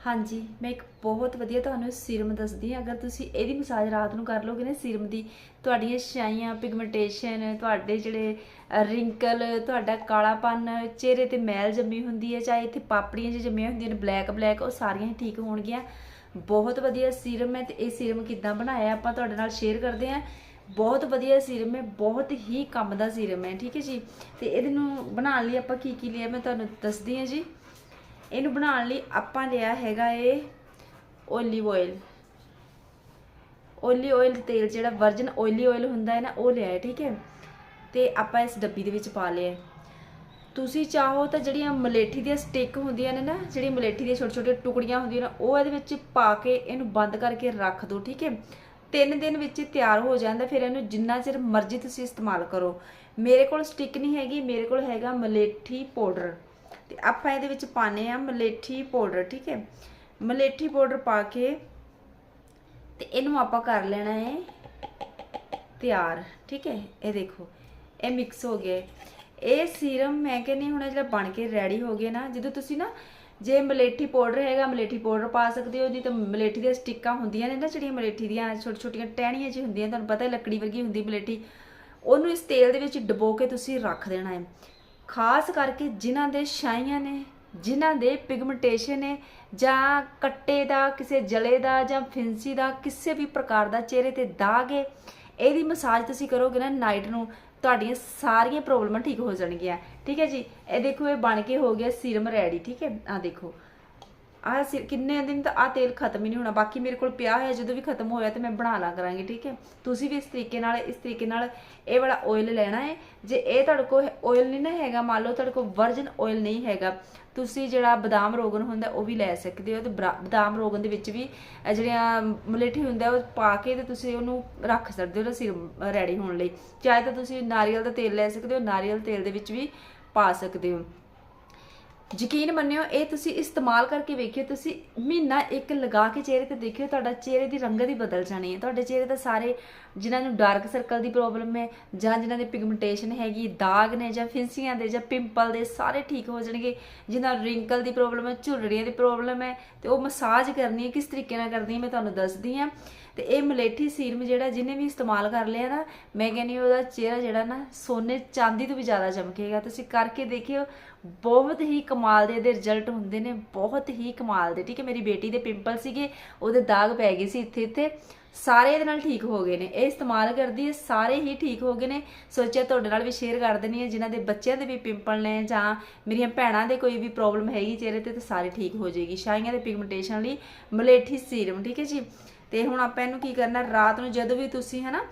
ਹਾਂਜੀ, ਮੈਂ ਇੱਕ ਬਹੁਤ ਵਧੀਆ ਤੁਹਾਨੂੰ ਸੀਰਮ ਦੱਸਦੀ ਹਾਂ। ਅਗਰ ਤੁਸੀਂ ਇਹਦੀ ਮਸਾਜ ਰਾਤ ਨੂੰ ਕਰ ਲੋਗੇ ਨਾ ਸੀਰਮ ਦੀ, ਤੁਹਾਡੀਆਂ ਛਾਈਆਂ ਪਿਗਮੈਂਟੇਸ਼ਨ ਤੁਹਾਡੇ ਜਿਹੜੇ ਰਿੰਕਲ ਤੁਹਾਡਾ ਕਾਲਾਪਨ, ਚਿਹਰੇ ਤੇ ਮੈਲ ਜੰਮੀ ਹੁੰਦੀ ਹੈ, ਚਾਹੇ ਇੱਥੇ ਪਾਪੜੀਆਂ ਜਿਹੀ ਜੰਮੀਆਂ ਹੁੰਦੀਆਂ ਨੇ ਬਲੈਕ ਬਲੈਕ ਉਹ ਸਾਰੀਆਂ ਹੀ ਠੀਕ ਹੋਣਗੀਆਂ। ਬਹੁਤ ਵਧੀਆ ਸੀਰਮ ਹੈ ਤੇ ਇਹ ਸੀਰਮ ਕਿੱਦਾਂ ਬਣਾਇਆ ਆਪਾਂ ਤੁਹਾਡੇ ਨਾਲ ਸ਼ੇਅਰ ਕਰਦੇ ਹਾਂ। ਬਹੁਤ ਵਧੀਆ ਸੀਰਮ ਹੈ, ਬਹੁਤ ਹੀ ਕੰਮ ਦਾ ਸੀਰਮ ਹੈ, ਠੀਕ ਹੈ ਜੀ? ਤੇ ਇਹਦੇ ਨੂੰ ਬਣਾਉਣ ਲਈ ਆਪਾਂ ਕੀ ਕੀ ਲਿਆ ਮੈਂ ਤੁਹਾਨੂੰ ਦੱਸਦੀ ਹਾਂ ਜੀ। ਇਹਨੂੰ ਬਣਾਉਣ ਲਈ ਆਪਾਂ ਲਿਆ ਹੈਗਾ ਇਹ ਓਲੀਵ ਆਇਲ ਓਲੀ ਆਇਲ ਤੇਲ ਜਿਹੜਾ ਵਰਜਨ ਓਇਲੀ ਆਇਲ ਹੁੰਦਾ ਹੈ ਨਾ, ਉਹ ਲਿਆ ਹੈ, ਠੀਕ ਹੈ। ਤੇ ਆਪਾਂ ਇਸ ਡੱਬੀ ਦੇ ਵਿੱਚ ਪਾ ਲਿਆ ਤੁਸੀਂ ਚਾਹੋ ਤਾਂ ਜਿਹੜੀਆਂ ਮਲੇਠੀ ਦੀਆਂ ਸਟਿਕ ਹੁੰਦੀਆਂ ਨੇ ਨਾ ਜਿਹੜੀ ਮਲੇਠੀ ਦੀਆਂ ਛੋਟੇ ਛੋਟੇ ਟੁਕੜੀਆਂ ਹੁੰਦੀਆਂ ਨੇ, ਉਹ ਇਹਦੇ ਵਿੱਚ ਪਾ ਕੇ ਇਹਨੂੰ ਬੰਦ ਕਰਕੇ ਰੱਖ ਦਿਓ ਠੀਕ ਹੈ। ਤਿੰਨ ਦਿਨ ਵਿੱਚ ਤਿਆਰ ਹੋ ਜਾਂਦਾ, ਫਿਰ ਇਹਨੂੰ ਜਿੰਨਾ ਚਿਰ ਮਰਜ਼ੀ ਤੁਸੀਂ ਇਸਤੇਮਾਲ ਕਰੋ। ਮੇਰੇ ਕੋਲ ਸਟਿਕ ਨਹੀਂ ਹੈਗੀ, ਮੇਰੇ ਕੋਲ ਹੈਗਾ ਮਲੇਠੀ ਪਾਊਡਰ ਤੇ ਆਪਾਂ ਇਹਦੇ ਵਿੱਚ ਪਾਣੇ ਆ ਮਲੇਠੀ ਪਾਊਡਰ ਠੀਕ ਹੈ? ਮਲੇਠੀ ਪਾਊਡਰ ਪਾ ਕੇ ਤੇ ਇਹਨੂੰ ਆਪਾਂ ਕਰ ਲੈਣਾ ਹੈ ਤਿਆਰ, ਠੀਕ ਹੈ? ਇਹ ਦੇਖੋ, ਇਹ ਮਿਕਸ ਹੋ ਗਿਆ ਇਹ ਸੀਰਮ ਮੈਂ ਕਹਿੰਦੀ ਹੁਣ ਜਿਹੜਾ ਬਣ ਕੇ ਰੈਡੀ ਹੋ ਗਿਆ ਨਾ, ਜਦੋਂ ਤੁਸੀਂ ਨਾ ਜੇ ਮਲੇਠੀ ਪਾਊਡਰ ਹੈਗਾ, ਮਲੇਠੀ ਪਾਊਡਰ ਪਾ ਸਕਦੇ ਹੋ ਨਹੀਂ ਤਾਂ ਮਲੇਠੀ ਦੀਆਂ ਸਟਿੱਕਾਂ ਹੁੰਦੀਆਂ ਨੇ ਨਾ, ਜਿਹੜੀਆਂ ਮਲੇਠੀ ਦੀਆਂ ਛੋਟੀ, ਛੋਟੀਆਂ ਟਹਿਣੀਆਂ ਜਿਹੀ ਹੁੰਦੀਆਂ, ਤੁਹਾਨੂੰ ਪਤਾ ਹੈ, ਲੱਕੜੀ ਵਰਗੀ ਹੁੰਦੀ ਮਲੇਠੀ, ਉਹਨੂੰ ਇਸ ਤੇਲ ਦੇ ਵਿੱਚ ਡਬੋ ਕੇ ਤੁਸੀਂ ਰੱਖ ਦੇਣਾ ਹੈ। ਖਾਸ ਕਰਕੇ ਜਿਨ੍ਹਾਂ ਦੇ ਛਾਈਆਂ ਨੇ, ਜਿਨ੍ਹਾਂ ਦੇ ਪਿਗਮੈਂਟੇਸ਼ਨ ਹੈ ਜਾਂ ਕੱਟੇ ਦਾ, ਕਿਸੇ ਜਲੇ ਦਾ, ਜਾਂ ਫਿੰਸੀ ਦਾ, ਕਿਸੇ ਵੀ ਪ੍ਰਕਾਰ ਦਾ ਚਿਹਰੇ ਤੇ ਦਾਗ ਹੈ, ਇਹਦੀ ਮਸਾਜ ਤੁਸੀਂ ਕਰੋਗੇ ਨਾ ਨਾਈਟ ਨੂੰ, ਤੁਹਾਡੀਆਂ ਸਾਰੀਆਂ ਪ੍ਰੋਬਲਮਾਂ ਠੀਕ ਹੋ ਜਾਣਗੀਆਂ। ਠੀਕ ਹੈ ਜੀ? ਇਹ ਦੇਖੋ, ਇਹ ਬਣ ਕੇ ਹੋ ਗਿਆ ਸੀਰਮ ਰੈਡੀ ਠੀਕ ਹੈ? ਆ ਦੇਖੋ। ਆ ਕਿੰਨੇ ਦਿਨ ਤਾਂ ਆ ਤੇਲ ਖਤਮ ਹੀ ਨਹੀਂ ਹੋਣਾ, ਬਾਕੀ ਮੇਰੇ ਕੋਲ ਪਿਆ ਹੋਇਆ, ਜਦੋਂ ਵੀ ਖਤਮ ਹੋਇਆ ਤੇ ਮੈਂ ਬਣਾ ਲਾ ਕਰਾਂਗੀ, ਠੀਕ ਹੈ? ਤੁਸੀਂ ਵੀ ਇਸ ਤਰੀਕੇ ਨਾਲ, ਇਸ ਤਰੀਕੇ ਨਾਲ ਇਹ ਵਾਲਾ ਆਇਲ ਲੈਣਾ ਹੈ। ਜੇ ਇਹ ਤੁਹਾਡੇ ਕੋਲ ਆਇਲ ਨਹੀਂ ਨਾ ਹੈਗਾ, ਮੰਨ ਲਓ ਤੁਹਾਡੇ ਕੋਲ ਵਰਜਨ ਆਇਲ ਨਹੀਂ ਹੈਗਾ, ਤੁਸੀਂ ਜਿਹੜਾ ਬਦਾਮ ਰੋਗਨ ਹੁੰਦਾ, ਉਹ ਵੀ ਲੈ ਸਕਦੇ ਹੋ ਤੇ ਬਦਾਮ ਰੋਗਨ ਦੇ ਵਿੱਚ ਵੀ ਜਿਹੜੀਆਂ ਮਲੇਠੀ ਹੁੰਦਾ ਉਹ ਪਾ ਕੇ ਤੇ ਤੁਸੀਂ ਉਹਨੂੰ ਰੱਖ ਸਕਦੇ ਹੋ ਸਿਰ ਰੈਡੀ ਹੋਣ ਲਈ। ਚਾਹੇ ਤਾਂ ਤੁਸੀਂ ਨਾਰੀਅਲ ਦਾ ਤੇਲ ਲੈ ਸਕਦੇ ਹੋ, ਨਾਰੀਅਲ ਤੇਲ ਦੇ ਵਿੱਚ ਵੀ ਪਾ ਸਕਦੇ ਹੋ। ਯਕੀਨ ਮੰਨਿਓ, ਇਹ ਤੁਸੀਂ ਇਸਤੇਮਾਲ ਕਰਕੇ ਵੇਖਿਓ, ਤੁਸੀਂ ਮਹੀਨਾ ਇੱਕ ਲਗਾ ਕੇ ਚਿਹਰੇ ਤੇ ਦੇਖਿਓ, ਤੁਹਾਡਾ ਚਿਹਰੇ ਦੀ ਰੰਗਤ ਹੀ ਬਦਲ ਜਾਣੀ ਹੈ। ਤੁਹਾਡੇ ਚਿਹਰੇ ਤੇ ਸਾਰੇ ਜਿਨ੍ਹਾਂ ਨੂੰ ਡਾਰਕ ਸਰਕਲ ਦੀ ਪ੍ਰੋਬਲਮ ਹੈ, ਜਾਂ ਜਿਨ੍ਹਾਂ ਦੇ ਪਿਗਮੈਂਟੇਸ਼ਨ ਹੈਗੀ, ਦਾਗ ਨੇ ਜਾਂ ਫਿੰਸੀਆਂ ਦੇ ਜਾਂ ਪਿੰਪਲ ਦੇ, ਸਾਰੇ ਠੀਕ ਹੋ ਜਾਣਗੇ। ਜਿਨ੍ਹਾਂ ਰਿੰਕਲ ਦੀ ਪ੍ਰੋਬਲਮ ਹੈ, ਝੁਰੜੀਆਂ ਦੀ ਪ੍ਰੋਬਲਮ ਹੈ, ਤੇ ਉਹ ਮਸਾਜ ਕਰਨੀ ਹੈ, ਕਿਸ ਤਰੀਕੇ ਨਾਲ ਕਰਨੀ ਹੈ, ਮੈਂ ਤੁਹਾਨੂੰ ਦੱਸਦੀ ਹਾਂ। ਤੇ ਇਹ ਮਲੇਠੀ ਸੀਰਮ ਜਿਹੜਾ ਜਿਹਨੇ ਵੀ ਇਸਤੇਮਾਲ ਕਰ ਲਿਆ ਨਾ, ਮੈਂ ਕਹਿੰਨੀ ਉਹਦਾ ਚਿਹਰਾ ਜਿਹੜਾ ਨਾ ਸੋਨੇ ਚਾਂਦੀ ਤੋਂ ਵੀ ਜ਼ਿਆਦਾ ਚਮਕੇਗਾ। ਤੁਸੀਂ ਕਰਕੇ ਦੇਖਿਓ, ਬਹੁਤ ਹੀ ਕਮਾਲ ਦੇ ਇਹਦੇ ਰਿਜ਼ਲਟ ਹੁੰਦੇ ਨੇ, ਬਹੁਤ ਹੀ ਕਮਾਲ ਦੇ, ਠੀਕ ਹੈ? ਮੇਰੀ ਬੇਟੀ ਦੇ ਪਿੰਪਲ ਸੀਗੇ, ਉਹਦੇ ਦਾਗ ਪੈ ਗਏ ਸੀ ਇੱਥੇ ਇੱਥੇ। ਸਾਰੇ ਇਹਦੇ ਨਾਲ ਠੀਕ ਹੋ ਗਏ ਨੇ। ਇਹ ਇਸਤੇਮਾਲ ਕਰਦੀ ਹੈ, ਸਾਰੇ ਹੀ ਠੀਕ ਹੋ ਗਏ ਨੇ। ਸੋਚਿਆ ਤੁਹਾਡੇ ਨਾਲ ਵੀ ਸ਼ੇਅਰ ਕਰ ਦੇਣੀ ਹੈ, ਜਿਨ੍ਹਾਂ ਦੇ ਬੱਚਿਆਂ ਦੇ ਵੀ ਪਿੰਪਲ ਨੇ, ਜਾਂ ਮੇਰੀਆਂ ਭੈਣਾਂ ਦੇ ਕੋਈ ਵੀ ਪ੍ਰੋਬਲਮ ਹੈਗੀ ਚਿਹਰੇ ਤੇ, ਤਾਂ ਸਾਰੇ ਠੀਕ ਹੋ ਜਾਏਗੀ। ਛਾਈਆਂ ਦੇ ਪਿਗਮੈਂਟੇਸ਼ਨ ਲਈ ਮਲੇਠੀ ਸੀਰਮ ਠੀਕ ਹੈ ਜੀ? ਤੇ ਹੁਣ ਆਪਾਂ ਇਹਨੂੰ ਕੀ ਕਰਨਾ, ਰਾਤ ਨੂੰ ਜਦੋਂ ਵੀ ਤੁਸੀਂ, ਹਨਾ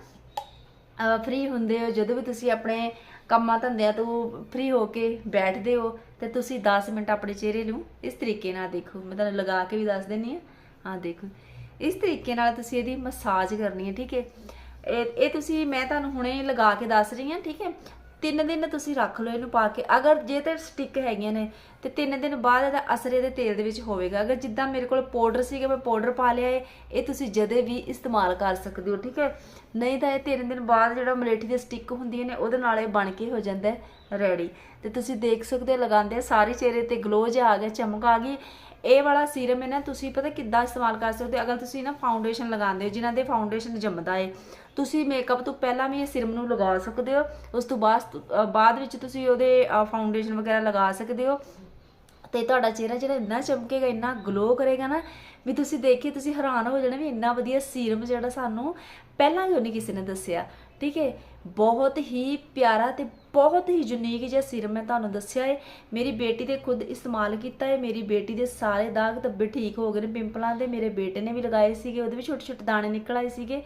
ਫ੍ਰੀ ਹੁੰਦੇ ਹੋ, ਜਦੋਂ ਵੀ ਤੁਸੀਂ ਆਪਣੇ ਕੰਮਾਂ ਧੰਦਿਆਂ ਤੋਂ ਫ੍ਰੀ ਹੋ ਕੇ ਬੈਠਦੇ ਹੋ ਤੇ ਤੁਸੀਂ 10 ਮਿੰਟ ਆਪਣੇ ਚਿਹਰੇ ਨੂੰ ਇਸ ਤਰੀਕੇ ਨਾਲ ਦੇਖੋ। ਮੈਂ ਤੁਹਾਨੂੰ ਲਗਾ ਕੇ ਵੀ ਦੱਸ ਦਿੰਨੀ ਆ ਹਾਂ, ਦੇਖੋ। ਇਸ ਤਰੀਕੇ ਨਾਲ ਤੁਸੀਂ ਇਹਦੀ ਮਸਾਜ ਕਰਨੀ ਹੈ, ਠੀਕ ਹੈ। ਇਹ ਇਹ ਤੁਸੀਂ, ਮੈਂ ਤੁਹਾਨੂੰ ਹੁਣੇ ਲਗਾ ਕੇ ਦੱਸ ਰਹੀ ਹਾਂ, ਠੀਕ ਹੈ। ਤਿੰਨ ਦਿਨ ਤੁਸੀਂ ਰੱਖ ਲਓ ਇਹਨੂੰ ਪਾ ਕੇ। ਅਗਰ ਜੇ ਤੇ ਸਟਿਕ ਹੈਗੀਆਂ ਨੇ, ਤੇ ਤਿੰਨ ਦਿਨ ਬਾਅਦ ਇਹਦਾ ਅਸਰ ਇਹਦੇ ਤੇਲ ਦੇ ਵਿੱਚ ਹੋਵੇਗਾ। ਅਗਰ ਜਿੱਦਾਂ ਮੇਰੇ ਕੋਲ ਪਾਊਡਰ ਸੀਗਾ, ਮੈਂ ਪਾਊਡਰ ਪਾ ਲਿਆ ਹੈ ਇਹ ਤੁਸੀਂ ਜਦੇ ਵੀ ਇਸਤੇਮਾਲ ਕਰ ਸਕਦੇ ਹੋ, ਠੀਕ ਹੈ? ਨਹੀਂ ਤਾਂ ਇਹ ਤਿੰਨ ਦਿਨ ਬਾਅਦ ਜਿਹੜਾ ਮਲੇਠੀ ਦੇ ਸਟਿਕ ਹੁੰਦੀਆਂ ਨੇ, ਉਹਦੇ ਨਾਲ ਇਹ ਬਣ ਕੇ ਹੋ ਜਾਂਦਾ ਰੈਡੀ ਤੇ ਤੁਸੀਂ ਦੇਖ ਸਕਦੇ ਹੋ, ਲਗਾਉਂਦੇ ਸਾਰੇ ਚਿਹਰੇ ਤੇ ਗਲੋ ਜਿਹਾ ਆ ਗਿਆ, ਚਮਕ ਆ ਗਈ। ਇਹ ਵਾਲਾ ਸੀਰਮ ਹੈ ਨਾ ਤੁਸੀਂ ਪਤਾ ਕਿੱਦਾਂ ਇਸਤੇਮਾਲ ਕਰ ਸਕਦੇ ਹੋ? ਅਗਰ ਤੁਸੀਂ ਨਾ ਫਾਊਂਡੇਸ਼ਨ ਲਗਾਉਂਦੇ ਹੋ, ਜਿਨ੍ਹਾਂ ਦੇ ਫਾਊਂਡੇਸ਼ਨ ਜੰਮਦਾ ਏ, ਤੁਸੀਂ ਮੇਕਅਪ ਤੋਂ ਪਹਿਲਾਂ ਵੀ ਇਹ ਸੀਰਮ ਨੂੰ ਲਗਾ ਸਕਦੇ ਹੋ। ਉਸ ਤੋਂ ਬਾਅਦ ਬਾਅਦ ਵਿੱਚ ਤੁਸੀਂ ਉਹਦੇ ਫਾਊਂਡੇਸ਼ਨ ਵਗੈਰਾ ਲਗਾ ਸਕਦੇ ਹੋ। ਤੇ ਤੁਹਾਡਾ ਚਿਹਰਾ ਜਿਹੜਾ ਇੰਨਾ ਚਮਕੇਗਾ, ਇੰਨਾ ਗਲੋ ਕਰੇਗਾ ਨਾ, ਵੀ ਤੁਸੀਂ ਦੇਖੀ ਤੁਸੀਂ ਹੈਰਾਨ ਹੋ ਜਾਣਾ ਵੀ ਇੰਨਾ ਵਧੀਆ ਸੀਰਮ ਜਿਹੜਾ ਸਾਨੂੰ ਪਹਿਲਾਂ ਕਿਉਂ ਨਹੀਂ ਕਿਸੇ ਨੇ ਦੱਸਿਆ। ਠੀਕ ਹੈ ਬਹੁਤ ਹੀ ਪਿਆਰਾ ਤੇ ਬਹੁਤ ਹੀ ਯੂਨੀਕ ਜਿਹਾ ਸੀਰਮ ਮੈਂ ਤੁਹਾਨੂੰ ਦੱਸਿਆ ਹੈ ਮੇਰੀ ਬੇਟੀ ਦੇ ਖੁਦ ਇਸਤੇਮਾਲ ਕੀਤਾ ਹੈ ਮੇਰੀ ਬੇਟੀ ਦੇ ਸਾਰੇ ਦਾਗ ਧੱਬੇ ਠੀਕ ਹੋ ਗਏ ਨੇ। ਪਿੰਪਲਾਂ ਦੇ ਮੇਰੇ ਬੇਟੇ ਨੇ ਵੀ ਲਗਾਏ ਸੀਗੇ। ਉਹਦੇ ਵੀ ਛੋਟੇ ਛੋਟੇ ਦਾਣੇ ਨਿਕਲ ਆਏ ਸੀਗੇ।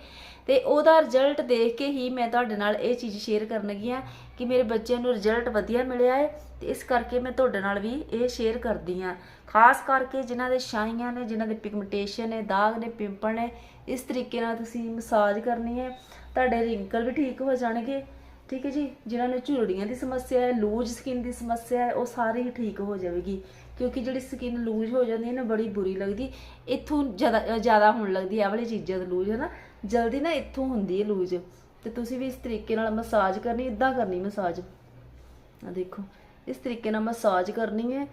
ਤੇ ਉਹਦਾ ਰਿਜ਼ਲਟ ਦੇਖ ਕੇ ਹੀ ਮੈਂ ਤੁਹਾਡੇ ਨਾਲ ਇਹ ਚੀਜ਼ ਸ਼ੇਅਰ ਕਰਨ ਲੱਗੀ ਹਾਂ ਕਿ ਮੇਰੇ ਬੱਚਿਆਂ ਨੂੰ ਰਿਜ਼ਲਟ ਵਧੀਆ ਮਿਲਿਆ ਹੈ ਤੇ ਇਸ ਕਰਕੇ ਮੈਂ ਤੁਹਾਡੇ ਨਾਲ ਵੀ ਇਹ ਸ਼ੇਅਰ ਕਰਦੀ ਹਾਂ ਖਾਸ ਕਰਕੇ ਜਿਨ੍ਹਾਂ ਦੇ ਛਾਈਆਂ ਨੇ, ਜਿਨ੍ਹਾਂ ਦੇ ਪਿਗਮੈਂਟੇਸ਼ਨ ਨੇ, ਦਾਗ ਨੇ, ਪਿੰਪਲ ਨੇ, ਇਸ ਤਰੀਕੇ ਨਾਲ ਤੁਸੀਂ ਮਸਾਜ ਕਰਨੀ ਹੈ ਤੁਹਾਡੇ ਰਿੰਕਲ ਵੀ ਠੀਕ ਹੋ ਜਾਣਗੇ। ਠੀਕ ਹੈ ਜੀ, ਜਿਨ੍ਹਾਂ ਨੂੰ ਝੁਰੜੀਆਂ ਦੀ ਸਮੱਸਿਆ ਹੈ, ਲੂਜ ਸਕਿਨ ਦੀ ਸਮੱਸਿਆ ਹੈ, ਉਹ ਸਾਰੀ ਹੀ ਠੀਕ ਹੋ ਜਾਵੇਗੀ। ਕਿਉਂਕਿ ਜਿਹੜੀ ਸਕਿਨ ਲੂਜ ਹੋ ਜਾਂਦੀ ਹੈ ਨਾ, ਬੜੀ ਬੁਰੀ ਲੱਗਦੀ, ਇੱਥੋਂ ਜ਼ਿਆਦਾ ਜ਼ਿਆਦਾ ਹੋਣ ਲੱਗਦੀ ਹੈ, ਆਹ ਵਾਲੀ ਚੀਜ਼ਾਂ ਦੀ ਲੂਜ ਹੈ ਨਾ ਜਲਦੀ ਨਾ ਇੱਥੋਂ ਹੁੰਦੀ ਹੈ ਲੂਜ। ਤੇ ਤੁਸੀਂ ਵੀ ਇਸ ਤਰੀਕੇ ਨਾਲ ਮਸਾਜ ਕਰਨੀ, ਇਦਾਂ ਕਰਨੀ ਮਸਾਜ। ਆ ਦੇਖੋ, ਇਸ ਤਰੀਕੇ ਨਾਲ ਮਸਾਜ ਕਰਨੀ ਹੈ,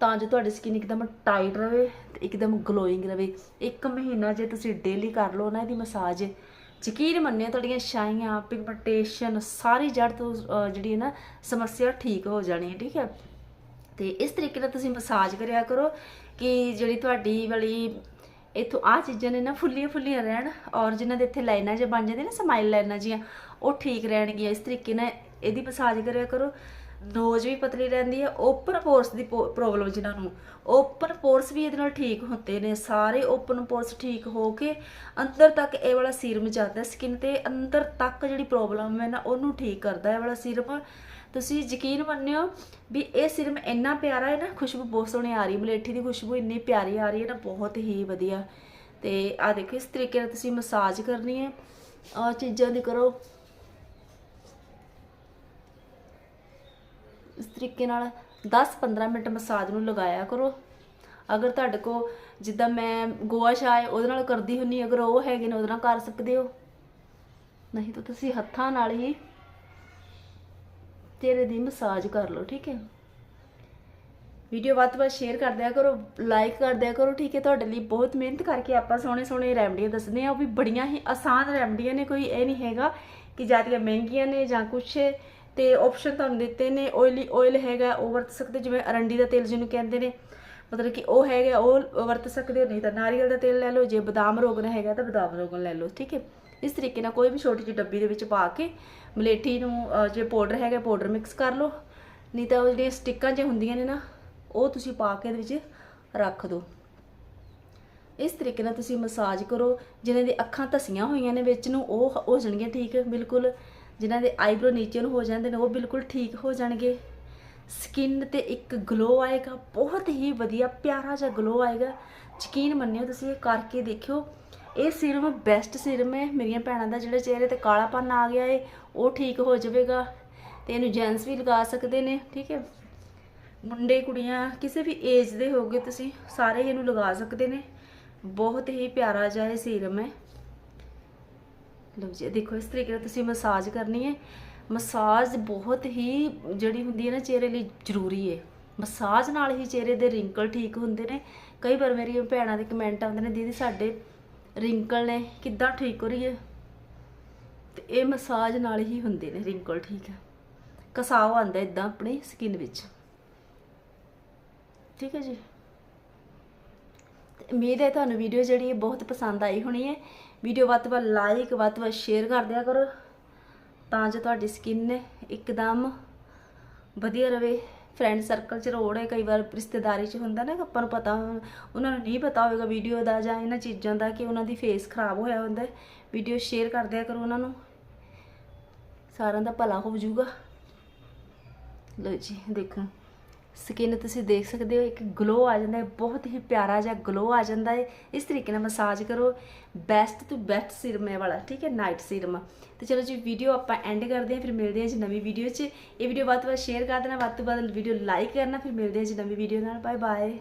ਤਾਂ ਜੋ ਤੁਹਾਡੀ ਸਕਿਨ ਇੱਕਦਮ ਟਾਈਟ ਰਵੇ ਤੇ ਇੱਕਦਮ ਗਲੋਇੰਗ ਰਵੇ। ਇੱਕ ਮਹੀਨਾ ਜੇ ਤੁਸੀਂ ਡੇਲੀ ਕਰ ਲਓ ਨਾ ਇਹਦੀ ਮਸਾਜ ਯਕੀਨ ਮੰਨਿਓ ਤੁਹਾਡੀਆਂ ਛਾਈਆਂ ਪਿਗਮੈਂਟੇਸ਼ਨ ਸਾਰੀ ਜੜ ਤੋਂ ਜਿਹੜੀ ਹੈ ਨਾ, ਸਮੱਸਿਆ ਠੀਕ ਹੋ ਜਾਣੀ ਹੈ, ਠੀਕ ਹੈ? ਤੇ ਇਸ ਤਰੀਕੇ ਨਾਲ ਤੁਸੀਂ ਮਸਾਜ ਕਰਿਆ ਕਰੋ ਕਿ ਜਿਹੜੀ ਤੁਹਾਡੀ ਵਾਲੀ ਇਥੋਂ ਆ ਚੀਜ਼ਾਂ ਨੇ ਨਾ, ਫੁੱਲੀਆਂ ਫੁੱਲੀਆਂ ਰਹਿਣ ਔਰ ਜਿਨ੍ਹਾਂ ਦੇ ਇੱਥੇ ਲਾਈਨਾਂ ਜੇ ਬਣ ਜਾਂਦੇ ਨੇ, ਸਮਾਈਲ ਲਾਈਨਾਂ ਜੀਆਂ ਉਹ ਠੀਕ ਰਹਿਣਗੀਆਂ। ਇਸ ਤਰੀਕੇ ਨਾਲ ਇਹਦੀ ਮਸਾਜ ਕਰਿਆ ਕਰੋ। ਨੋਜ਼ ਵੀ ਪਤਲੀ ਰਹਿੰਦੀ ਹੈ ਓਪਨ ਪੋਰਸ ਦੀ ਪ੍ਰੋਬਲਮ ਜਿਨ੍ਹਾਂ ਨੂੰ। ਓਪਨ ਪੋਰਸ ਵੀ ਇਹਦੇ ਨਾਲ ਠੀਕ ਹੁੰਦੇ ਨੇ। ਸਾਰੇ ਓਪਨ ਪੋਰਸ ਠੀਕ ਹੋ ਕੇ ਅੰਦਰ ਤੱਕ ਇਹ ਵਾਲਾ ਸੀਰਮ ਜਾਂਦਾ ਸਕਿਨ ਤੇ ਅੰਦਰ ਤੱਕ ਜਿਹੜੀ ਪ੍ਰੋਬਲਮ ਹੈ ਨਾ, ਉਹਨੂੰ ਠੀਕ ਕਰਦਾ ਇਹ ਵਾਲਾ ਸੀਰਮ ਤੁਸੀਂ ਯਕੀਨ ਮੰਨਿਓ ਵੀ ਇਹ ਸਿਰਮ ਇੰਨਾ ਪਿਆਰਾ ਹੈ ਨਾ, ਖੁਸ਼ਬੂ ਬਹੁਤ ਸੋਹਣੀ ਆ ਰਹੀ ਮਲੇਠੀ ਦੀ ਖੁਸ਼ਬੂ ਇੰਨੀ ਪਿਆਰੀ ਆ ਰਹੀ ਹੈ ਨਾ, ਬਹੁਤ ਹੀ ਵਧੀਆ। ਤੇ ਆ ਦੇਖੋ, ਇਸ ਤਰੀਕੇ ਨਾਲ ਤੁਸੀਂ ਮਸਾਜ ਕਰਨੀ ਹੈ। ਆ ਚੀਜ਼ਾਂ ਦੀ ਕਰੋ। ਇਸ ਤਰੀਕੇ ਨਾਲ 10-15 ਮਿੰਟ ਮਸਾਜ ਨੂੰ ਲਗਾਇਆ ਕਰੋ। ਅਗਰ ਤੁਹਾਡੇ ਕੋ ਜਿੱਦਾਂ ਮੈਂ ਗੋਆ ਸ਼ਾਏ ਉਹਦੇ ਨਾਲ ਕਰਦੀ ਹੁੰਨੀ ਅਗਰ ਉਹ ਹੈਗੇ ਨੇ, ਉਹਦੇ ਨਾਲ ਕਰ ਸਕਦੇ ਹੋ। ਨਹੀਂ ਤਾਂ ਤੁਸੀਂ ਹੱਥਾਂ ਨਾਲ ਹੀ ਤੇਰੇ ਦੀ ਮਸਾਜ ਕਰ ਲਓ, ਠੀਕ ਹੈ। ਵੀਡੀਓ ਵੱਧ ਤੋਂ ਵੱਧ ਸ਼ੇਅਰ ਕਰ ਦਿਆ ਕਰੋ, ਲਾਈਕ ਕਰ ਦਿਆ ਕਰੋ, ਠੀਕ ਹੈ। ਤੁਹਾਡੇ ਲਈ ਬਹੁਤ ਮਿਹਨਤ ਕਰਕੇ ਆਪਾਂ ਸੋਹਣੇ ਸੋਹਣੇ ਰੈਮਡੀਆਂ ਦੱਸਦੇ ਆ ਉਹ ਵੀ ਬੜੀਆਂ ਹੀ ਆਸਾਨ ਰੈਮਡੀਆਂ ਨੇ, ਕੋਈ ਇਹ ਨਹੀਂ ਹੈਗਾ ਕਿ ਜ਼ਿਆਦਾ ਮਹਿੰਗੀਆਂ ਨੇ ਜਾਂ ਕੁਛ। ਤੇ ਆਪਸ਼ਨ ਤੁਹਾਨੂੰ ਦਿੱਤੇ ਨੇ ਆਇਲੀ ਆਇਲ ਹੈਗਾ, ਉਹ ਵਰਤ ਸਕਦੇ, ਜਿਵੇਂ ਅਰੰਡੀ ਦਾ ਤੇਲ ਜਿਹਨੂੰ ਕਹਿੰਦੇ ਨੇ। ਮਤਲਬ ਕਿ ਉਹ ਹੈਗਾ, ਉਹ ਵਰਤ ਸਕਦੇ ਹੋ, ਨਹੀਂ ਤਾਂ ਨਾਰੀਅਲ ਦਾ ਤੇਲ ਲੈ ਲਓ, ਜੇ ਬਦਾਮ ਰੋਗਨ ਹੈਗਾ ਤਾਂ ਬਦਾਮ ਰੋਗਨ ਲੈ ਲਓ, ਠੀਕ ਹੈ। ਇਸ ਤਰੀਕੇ ਨਾਲ ਕੋਈ ਵੀ ਛੋਟੀ ਜਿਹੀ ਡੱਬੀ ਦੇ ਵਿੱਚ ਪਾ ਕੇ ਮਲੇਠੀ ਨੂੰ ਜੇ ਪਾਊਡਰ ਹੈਗਾ ਪਾਊਡਰ ਮਿਕਸ ਕਰ ਲਓ। ਨਹੀਂ ਤਾਂ ਉਹ ਜਿਹੜੀਆਂ ਸਟਿੱਕਾਂ ਜੇ ਹੁੰਦੀਆਂ ਨੇ ਨਾ, ਉਹ ਤੁਸੀਂ ਪਾ ਕੇ ਇਹਦੇ ਵਿੱਚ ਰੱਖ ਦਿਓ। ਇਸ ਤਰੀਕੇ ਨਾਲ ਤੁਸੀਂ ਮਸਾਜ ਕਰੋ, ਜਿਨ੍ਹਾਂ ਦੀ ਅੱਖਾਂ ਧਸੀਆਂ ਹੋਈਆਂ ਨੇ ਵਿੱਚ ਨੂੰ, ਉਹ ਹੋ ਜਾਣਗੀਆਂ ਠੀਕ, ਬਿਲਕੁਲ ਜਿਨ੍ਹਾਂ ਦੇ ਆਈਬ੍ਰੋ ਨੀਚੇ ਨੂੰ ਹੋ ਜਾਂਦੇ ਨੇ, ਉਹ ਬਿਲਕੁਲ ਠੀਕ ਹੋ ਜਾਣਗੇ। ਸਕਿਨ ਤੇ ਇੱਕ ਗਲੋ ਆਏਗਾ, ਬਹੁਤ ਹੀ ਵਧੀਆ, ਪਿਆਰਾ ਜਿਹਾ ਗਲੋ ਆਏਗਾ। ਯਕੀਨ ਮੰਨਿਓ ਤੁਸੀਂ ਇਹ ਕਰਕੇ ਦੇਖਿਓ। ਇਹ ਸੀਰਮ ਬੈਸਟ ਸੀਰਮ ਹੈ। ਮੇਰੀਆਂ ਭੈਣਾਂ ਦਾ ਜਿਹੜੇ ਚਿਹਰੇ ਤੇ ਕਾਲਾਪਨ ਆ ਗਿਆ ਏ, ਉਹ ਠੀਕ ਹੋ ਜਾਵੇਗਾ। ਤੇ ਇਹਨੂੰ ਜੈਂਟਸ ਵੀ ਲਗਾ ਸਕਦੇ ਨੇ, ਠੀਕ ਹੈ? ਮੁੰਡੇ, ਕੁੜੀਆਂ, ਕਿਸੇ ਵੀ ਏਜ ਦੇ ਹੋਗੇ ਤੁਸੀਂ, ਸਾਰੇ ਇਹਨੂੰ ਲਗਾ ਸਕਦੇ ਨੇ। ਬਹੁਤ ਹੀ ਪਿਆਰਾ ਜਿਹਾ ਇਹ ਸੀਰਮ ਹੈ। ਲਓ ਜੀ ਦੇਖੋ, ਇਸ ਤਰੀਕੇ ਨਾਲ ਤੁਸੀਂ ਮਸਾਜ ਕਰਨੀ ਹੈ। ਮਸਾਜ ਬਹੁਤ ਹੀ ਜਿਹੜੀ ਹੁੰਦੀ ਹੈ ਨਾ ਚਿਹਰੇ ਲਈ ਜ਼ਰੂਰੀ ਹੈ। ਮਸਾਜ ਨਾਲ ਹੀ ਚਿਹਰੇ ਦੇ ਰਿੰਕਲ ਠੀਕ ਹੁੰਦੇ ਨੇ। ਕਈ ਵਾਰ ਮੇਰੀਆਂ ਭੈਣਾਂ ਦੇ ਕਮੈਂਟ ਆਉਂਦੇ ਨੇ, ਦੀਦੀ, ਸਾਡੇ ਰਿੰਕਲ ਨੇ ਕਿੱਦਾਂ ਠੀਕ ਹੋ ਰਹੀ ਹੈ? ਤੇ ਇਹ ਮਸਾਜ ਨਾਲ ਹੀ ਹੁੰਦੇ ਨੇ ਰਿੰਕਲ ਠੀਕ। ਹੈ ਕਸਾਵ ਆਉਂਦਾ ਇਦਾਂ ਆਪਣੀ ਸਕਿਨ ਵਿੱਚ। ਠੀਕ ਹੈ ਜੀ? ਉਮੀਦ ਹੈ ਤੁਹਾਨੂੰ ਵੀਡੀਓ ਜਿਹੜੀ ਹੈ ਬਹੁਤ ਪਸੰਦ ਆਈ ਹੋਣੀ ਹੈ। ਵੀਡੀਓ ਵੱਧ ਤੋਂ ਵੱਧ ਲਾਈਕ ਵੱਧ ਤੋਂ ਵੱਧ ਸ਼ੇਅਰ ਕਰ ਦਿਆ ਕਰੋ। ਤਾਂ ਜੋ ਤੁਹਾਡੀ ਸਕਿਨ ਇੱਕਦਮ ਵਧੀਆ ਰਵੇ। ਫਰੈਂਡ ਸਰਕਲ ਚ ਰੋੜ ਹੈ, ਕਈ ਵਾਰ ਰਿਸ਼ਤੇਦਾਰੀ ਚ ਹੁੰਦਾ ਨਾ, ਆਪਾਂ ਨੂੰ ਪਤਾ ਉਹਨਾਂ ਨੂੰ ਨਹੀਂ ਪਤਾ ਹੋਵੇਗਾ ਵੀਡੀਓ ਦਾ ਜਾਂ ਇਹਨਾਂ ਚੀਜ਼ਾਂ ਦਾ ਕਿ ਉਹਨਾਂ ਦੀ ਫੇਸ ਖਰਾਬ ਹੋਇਆ ਹੁੰਦਾ ਵੀਡੀਓ ਸ਼ੇਅਰ ਕਰ ਦਿਆ ਕਰੋ ਉਹਨਾਂ ਨੂੰ। ਸਾਰਿਆਂ ਦਾ ਭਲਾ ਹੋ ਜਾਊਗਾ। ਲਓ ਜੀ, ਦੇਖੋ। ਸਕਿਨ ਤੁਸੀਂ ਦੇਖ ਸਕਦੇ ਹੋ, ਇੱਕ ਗਲੋ ਆ ਜਾਂਦਾ ਹੈ, ਬਹੁਤ ਹੀ ਪਿਆਰਾ ਜਿਹਾ ਗਲੋ ਆ ਜਾਂਦਾ ਹੈ। ਇਸ ਤਰੀਕੇ ਨਾਲ ਮਸਾਜ ਕਰੋ। ਬੈਸਟ ਤੋਂ ਬੈਸਟ ਸਿਰਮ ਹੈ ਵਾਲਾ, ਠੀਕ ਹੈ ਨਾਈਟ ਸੀਰਮ ਤੇ ਚਲੋ ਜੀ ਵੀਡੀਓ ਆਪਾਂ ਐਂਡ ਕਰਦੇ ਹਾਂ, ਫਿਰ ਮਿਲਦੇ ਹਾਂ ਜੀ ਨਵੀਂ ਵੀਡੀਓ 'ਚ। ਇਹ ਵੀਡੀਓ ਵੱਧ ਤੋਂ ਵੱਧ ਸ਼ੇਅਰ ਕਰ ਦੇਣਾ, ਵੱਧ ਤੋਂ ਵੱਧ ਵੀਡੀਓ ਲਾਈਕ ਕਰਨਾ, ਫਿਰ ਮਿਲਦੇ ਹਾਂ ਜੀ ਨਵੀਂ ਵੀਡੀਓ ਨਾਲ। Bye bye